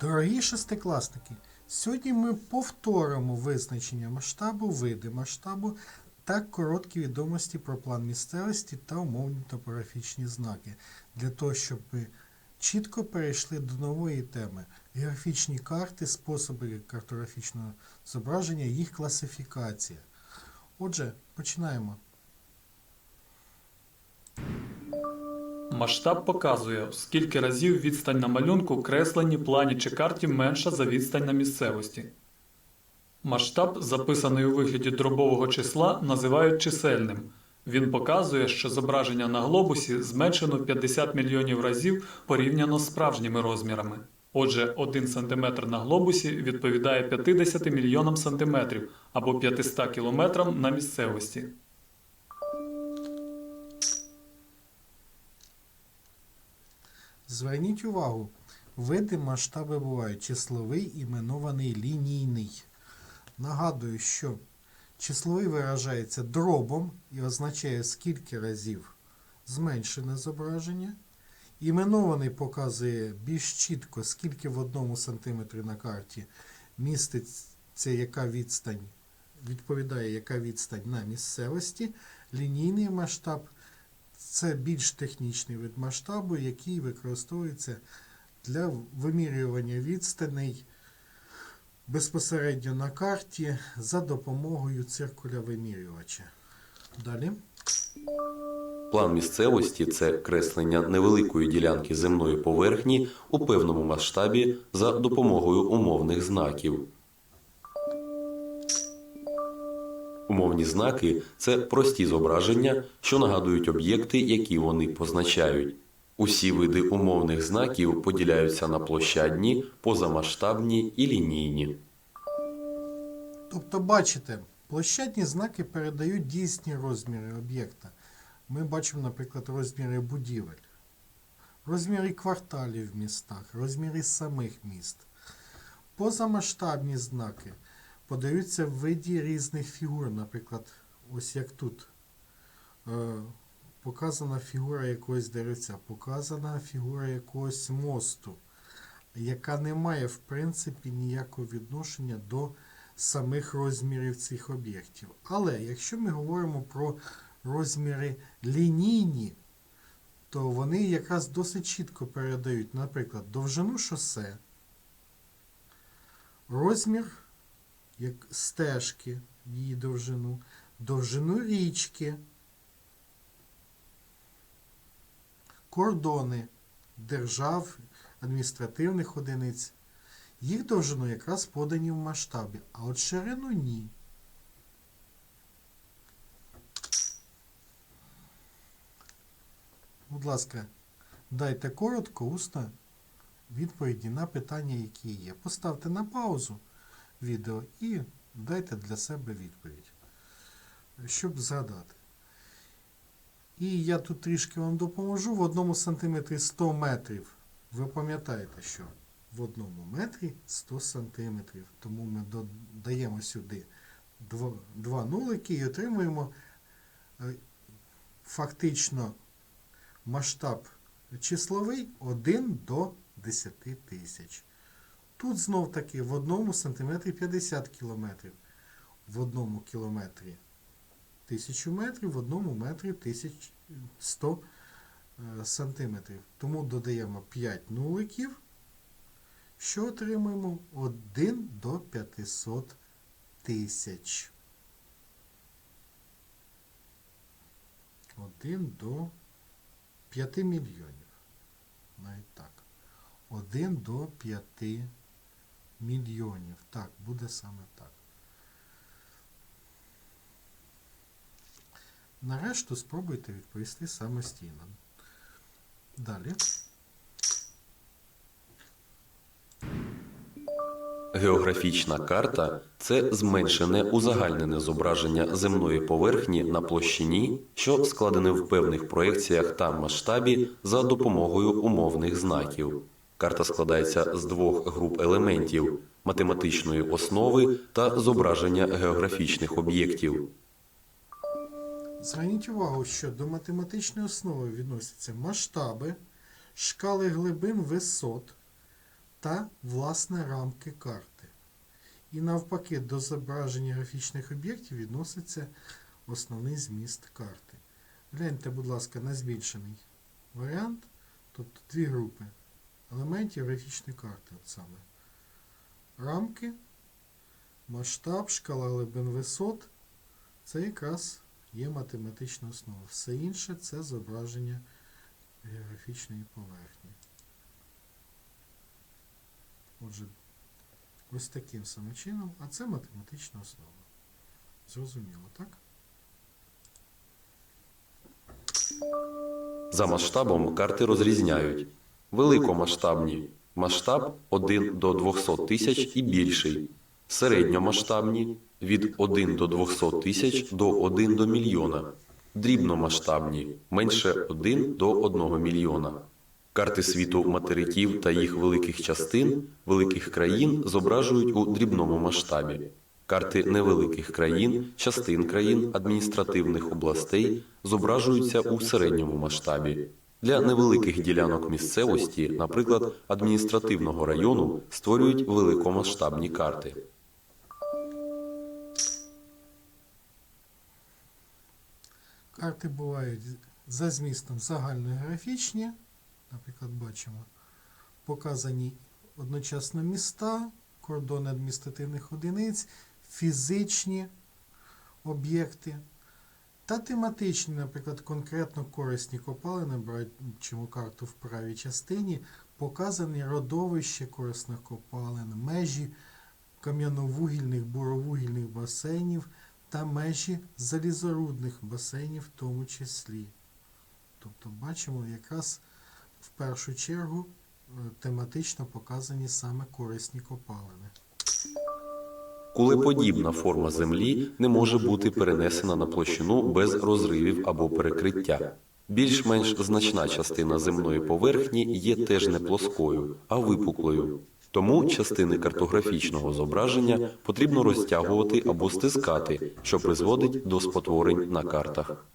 Дорогі шестикласники, сьогодні ми повторимо визначення масштабу, види масштабу та короткі відомості про план місцевості та умовні топографічні знаки, для того, щоб ми чітко перейшли до нової теми географічні карти, способи картографічного зображення, їх класифікація. Отже, починаємо. Масштаб показує, скільки разів відстань на малюнку, кресленні, плані чи карті менша за відстань на місцевості. Масштаб, записаний у вигляді дробового числа, називають чисельним. Він показує, що зображення на глобусі зменшено 50 мільйонів разів порівняно з справжніми розмірами. Отже, 1 см на глобусі відповідає 50 мільйонам сантиметрів або 500 кілометрам на місцевості. Зверніть увагу, види масштаби бувають числовий, іменований лінійний. Нагадую, що числовий виражається дробом і означає скільки разів зменшене зображення. Іменований показує більш чітко, скільки в одному сантиметрі на карті міститься яка відстань, відповідає яка відстань на місцевості. Лінійний масштаб це більш технічний вид масштабу, який використовується для вимірювання відстаней безпосередньо на карті за допомогою циркуля вимірювача. Далі. План місцевості це креслення невеликої ділянки земної поверхні у певному масштабі за допомогою умовних знаків. Умовні знаки це прості зображення, що нагадують об'єкти, які вони позначають. Усі види умовних знаків поділяються на площадні, позамасштабні і лінійні. Тобто, бачите, площадні знаки передають дійсні розміри об'єкта. Ми бачимо, наприклад, розміри будівель, розміри кварталів в містах, розміри самих міст. Позамасштабні знаки подаються в виді різних фігур. Наприклад, ось як тут е, показана фігура якогось деревця, показана фігура якогось мосту, яка не має, в принципі, ніякого відношення до самих розмірів цих об'єктів. Але якщо ми говоримо про розміри лінійні, то вони якраз досить чітко передають, наприклад, довжину шосе, розмір як стежки, її довжину, довжину річки, кордони держав, адміністративних одиниць. Їх довжину якраз подані в масштабі, а от ширину ні. Будь ласка, дайте коротко, усно відповіді на питання, які є. Поставте на паузу відео і дайте для себе відповідь, щоб згадати. І я тут трішки вам допоможу. В одному сантиметрі 100 метрів. Ви пам'ятаєте, що в одному метрі 100 сантиметрів. Тому ми додаємо сюди два, нулики і отримуємо е, фактично масштаб числовий 1 до 10 тисяч. Тут знов таки в одному сантиметрі 50 кілометрів, в одному кілометрі 1000 метрів, в одному метрі 1100 е, сантиметрів. Тому додаємо 5 нуликів, що отримуємо 1 до 500 тисяч. 1 до 5 мільйонів. Навіть так. 1 до 5 мільйонів. Так, буде саме так. Нарешту спробуйте відповісти самостійно. Далі. Географічна карта це зменшене узагальнене зображення земної поверхні на площині, що складене в певних проекціях та масштабі за допомогою умовних знаків. Карта складається з двох груп елементів математичної основи та зображення географічних об'єктів. Зверніть увагу, що до математичної основи відносяться масштаби, шкали глибин висот, та власне рамки карти. І навпаки, до зображення графічних об'єктів відноситься основний зміст карти. Гляньте, будь ласка, на збільшений варіант, тобто дві групи елементів графічної карти. От саме. Рамки, масштаб, шкала глибин висот. Це якраз є математична основа. Все інше це зображення географічної поверхні. Отже, ось таким самим чином, а це математична основа. Зрозуміло, так? За масштабом карти розрізняють. Великомасштабні масштаб 1 до 200 тисяч і більший. Середньомасштабні від 1 до 200 тисяч до 1 до мільйона. Дрібномасштабні менше 1 до 1 мільйона. Карти світу материків та їх великих частин великих країн зображують у дрібному масштабі. Карти невеликих країн, частин країн, адміністративних областей зображуються у середньому масштабі. Для невеликих ділянок місцевості, наприклад, адміністративного району, створюють великомасштабні карти. Карти бувають за змістом загальнографічні, наприклад, бачимо, показані одночасно міста, кордони адміністративних одиниць, фізичні об'єкти та тематичні, наприклад, конкретно корисні копалини, бачимо карту в правій частині, показані родовище корисних копалин, межі кам'яновугільних, буровугільних басейнів та межі залізорудних басейнів в тому числі. Тобто бачимо якраз в першу чергу е, тематично показані саме корисні копалини. Кулеподібна форма Землі не може бути перенесена на площину без розривів або перекриття. Більш-менш значна частина земної поверхні є теж не плоскою, а випуклою. Тому частини картографічного зображення потрібно розтягувати або стискати, що призводить до спотворень на картах.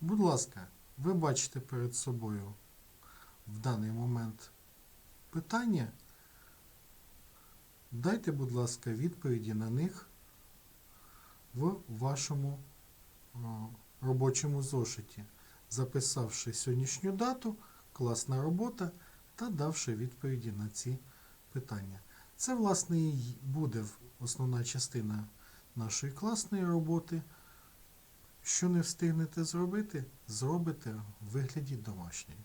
Будь ласка, ви бачите перед собою в даний момент питання. Дайте, будь ласка, відповіді на них в вашому робочому зошиті, записавши сьогоднішню дату, класна робота та давши відповіді на ці питання. Це, власне, і буде основна частина нашої класної роботи. Що не встигнете зробити, зробите в вигляді домашньої.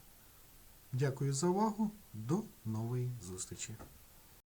Дякую за увагу. До нової зустрічі!